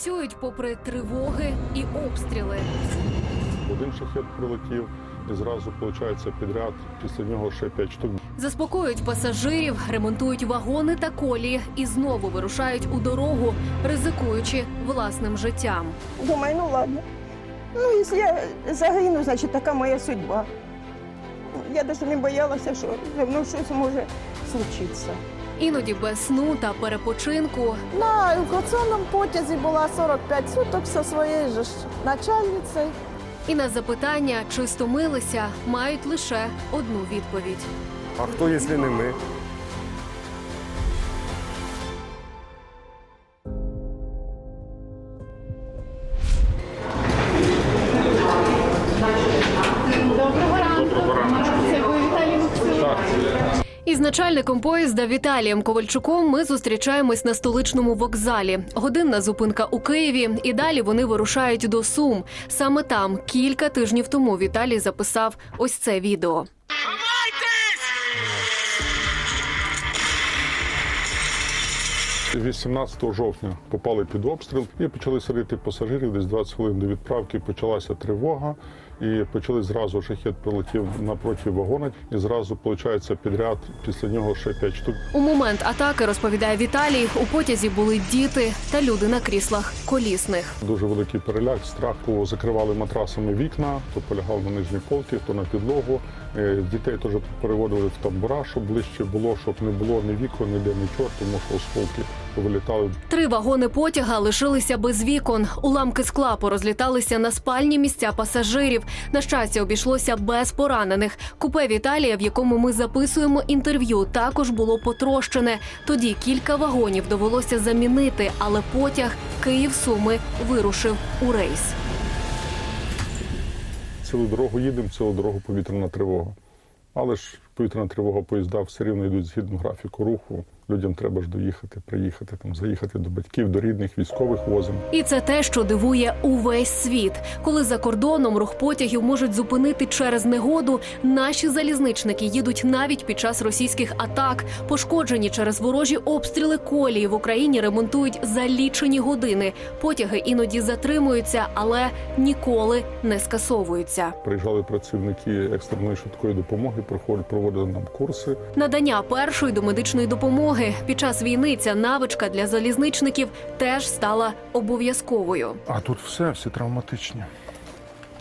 Працюють попри тривоги і обстріли. Один шахет прилетів і зразу, виходить, підряд. Після нього ще п'ять штук. Заспокоюють пасажирів, ремонтують вагони та колії і знову вирушають у дорогу, ризикуючи власним життям. Думаю, ну ладно. Ну, якщо я загину, значить така моя судьба. Я навіть не боялася, що зі мною щось може случитися. Іноді без сну та перепочинку На евакуаційному потязі була 45 суток зі своєю же ж начальницею. і на запитання, чи стомилися, мають лише одну відповідь. А хто, якщо не ми? Із начальником поїзда Віталієм Ковальчуком ми зустрічаємось на столичному вокзалі. Годинна зупинка у Києві, і далі вони вирушають до Сум. Саме там кілька тижнів тому Віталій записав ось це відео. 18 жовтня попали під обстріл і почали садити пасажирів. Десь 20 хвилин до відправки почалася тривога. І почали зразу шахет прилетів напроти вагона, і зразу виходить підряд. Після нього ще п'ять штук. У момент атаки розповідає Віталій. У потязі були діти та люди на кріслах колісних. Дуже великий переляк, страх, Кого закривали матрасами вікна, хто полягав на нижній полки, хто на підлогу. Е, Дітей теж переводили в тамбура, щоб ближче було, щоб не було ні вікон, ніде нічого, тому що осколки повилітали. Три вагони потяга лишилися без вікон. Уламки скла порозліталися на спальні місця пасажирів. На щастя, обійшлося без поранених. Купе Віталія, в якому ми записуємо інтерв'ю, також було потрощене. Тоді кілька вагонів довелося замінити, але потяг Київ-Суми вирушив у рейс. Цілу дорогу їдемо, цілу дорогу повітряна тривога. Але ж повітряна тривога поїзда все рівно йдуть згідно графіку руху. Людям треба ж доїхати, приїхати, там, заїхати до батьків, до рідних, військових возимо. І це те, що дивує увесь світ. Коли за кордоном рух потягів можуть зупинити через негоду, наші залізничники їдуть навіть під час російських атак. Пошкоджені через ворожі обстріли колії в Україні ремонтують за лічені години. Потяги іноді затримуються, але ніколи не скасовуються. Приїжджали працівники екстреної швидкої допомоги, проводили нам курси. Надання першої домедичної допомоги під час війни ця навичка для залізничників теж стала обов'язковою. А тут все, всі травматичні.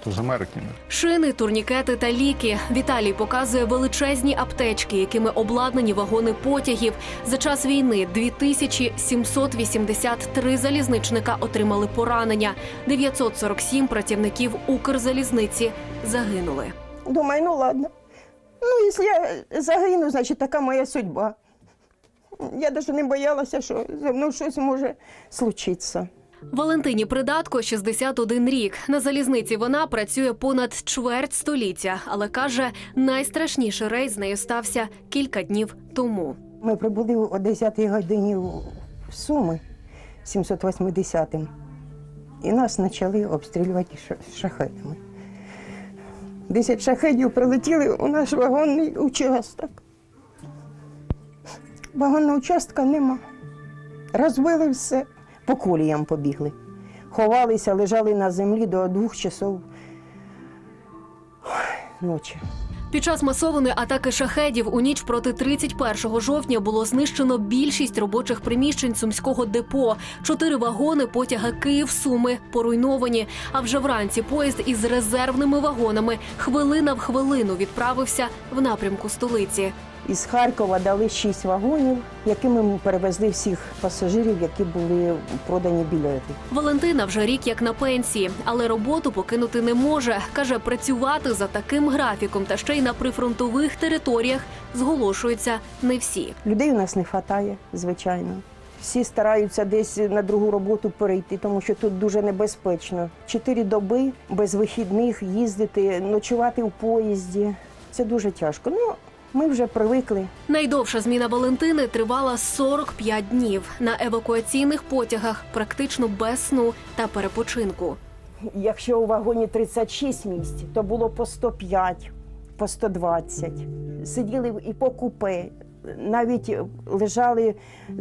То з Америки. Шини, турнікети та ліки. Віталій показує величезні аптечки, якими обладнані вагони потягів. За час війни 2783 залізничника отримали поранення. 947 працівників Укрзалізниці загинули. Думаю, ну ладно. Ну, якщо я загину, значить така моя судьба. Я навіть не боялася, що зі мною щось може случитися. Валентині Придатко 61 рік. На залізниці вона працює понад чверть століття, але каже, найстрашніший рейс з нею стався кілька днів тому. Ми прибули о 10-й годині в Суми 780-м. І нас почали обстрілювати ша- шахетами. Десять шахетів прилетіли у наш вагонний участок. Вагонного участка нема. Розбили все, по коліям побігли. Ховалися, лежали на землі до двох часов ночі. Під час масованої атаки шахедів у ніч проти 31 жовтня було знищено більшість робочих приміщень сумського депо. Чотири вагони потяга Київ-Суми поруйновані. А вже вранці поїзд із резервними вагонами хвилина в хвилину відправився в напрямку столиці. Із Харкова дали шість вагонів, якими ми перевезли всіх пасажирів, які були продані білети. Валентина вже рік як на пенсії, але роботу покинути не може. каже, працювати за таким графіком та ще й на прифронтових територіях зголошуються не всі. Людей у нас не вистачає, звичайно. Всі стараються десь на другу роботу перейти, тому що тут дуже небезпечно. Чотири доби без вихідних їздити, ночувати в поїзді. Це дуже тяжко. Ну, ми вже привикли. Найдовша зміна Валентини тривала 45 днів на евакуаційних потягах, практично без сну та перепочинку. Якщо у вагоні 36 місць, то було по 105, по 120. Сиділи і по купе, навіть лежали,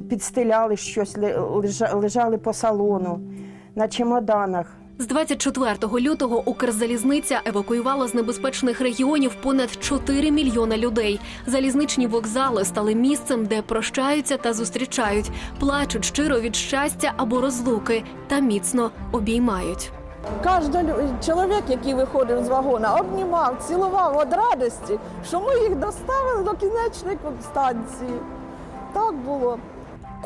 підстеляли щось, ле- лежа- лежали по салону. на чемоданах. З 24 лютого Укрзалізниця евакуювала з небезпечних регіонів понад 4 мільйона людей. Залізничні вокзали стали місцем, де прощаються та зустрічають, плачуть щиро від щастя або розлуки та міцно обіймають. Кожен чоловік, який виходив з вагона, обнімав, цілував від радості, що ми їх доставили до кінечної станції. Так було.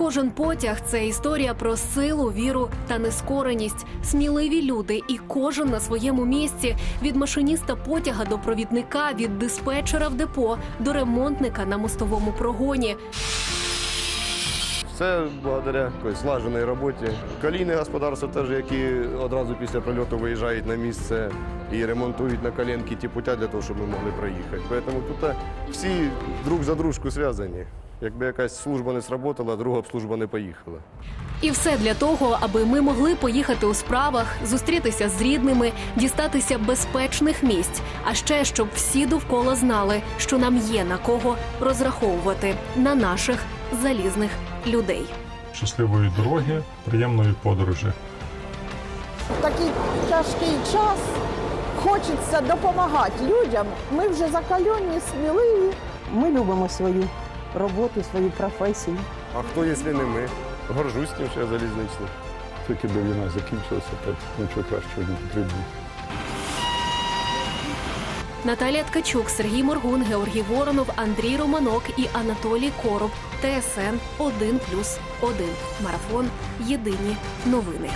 Кожен потяг це історія про силу, віру та нескореність. Сміливі люди, і кожен на своєму місці від машиніста потяга до провідника, від диспетчера в депо до ремонтника на мостовому прогоні. Все благодаря якоїсь слаженої роботі. Колійне господарство теж, які одразу після прильоту виїжджають на місце і ремонтують на коленки ті путя для того, щоб ми могли проїхати. Тому тут е, всі друг за дружку зв'язані. Якби якась служба не сработала, друга б служба не поїхала. І все для того, аби ми могли поїхати у справах, зустрітися з рідними, дістатися безпечних місць. А ще щоб всі довкола знали, що нам є на кого розраховувати на наших залізних людей. Щасливої дороги, приємної подорожі. В такий тяжкий час хочеться допомагати людям. Ми вже закальонні, сміливі. Ми любимо свою роботу, свою професію. А хто, якщо не ми? Горжусь тим, що я залізничник. Тільки би війна закінчилася, так нічого кращого не потрібно. Наталія Ткачук, Сергій Моргун, Георгій Воронов, Андрій Романок і Анатолій Короб. ТСН 1+,1. Марафон. Єдині новини.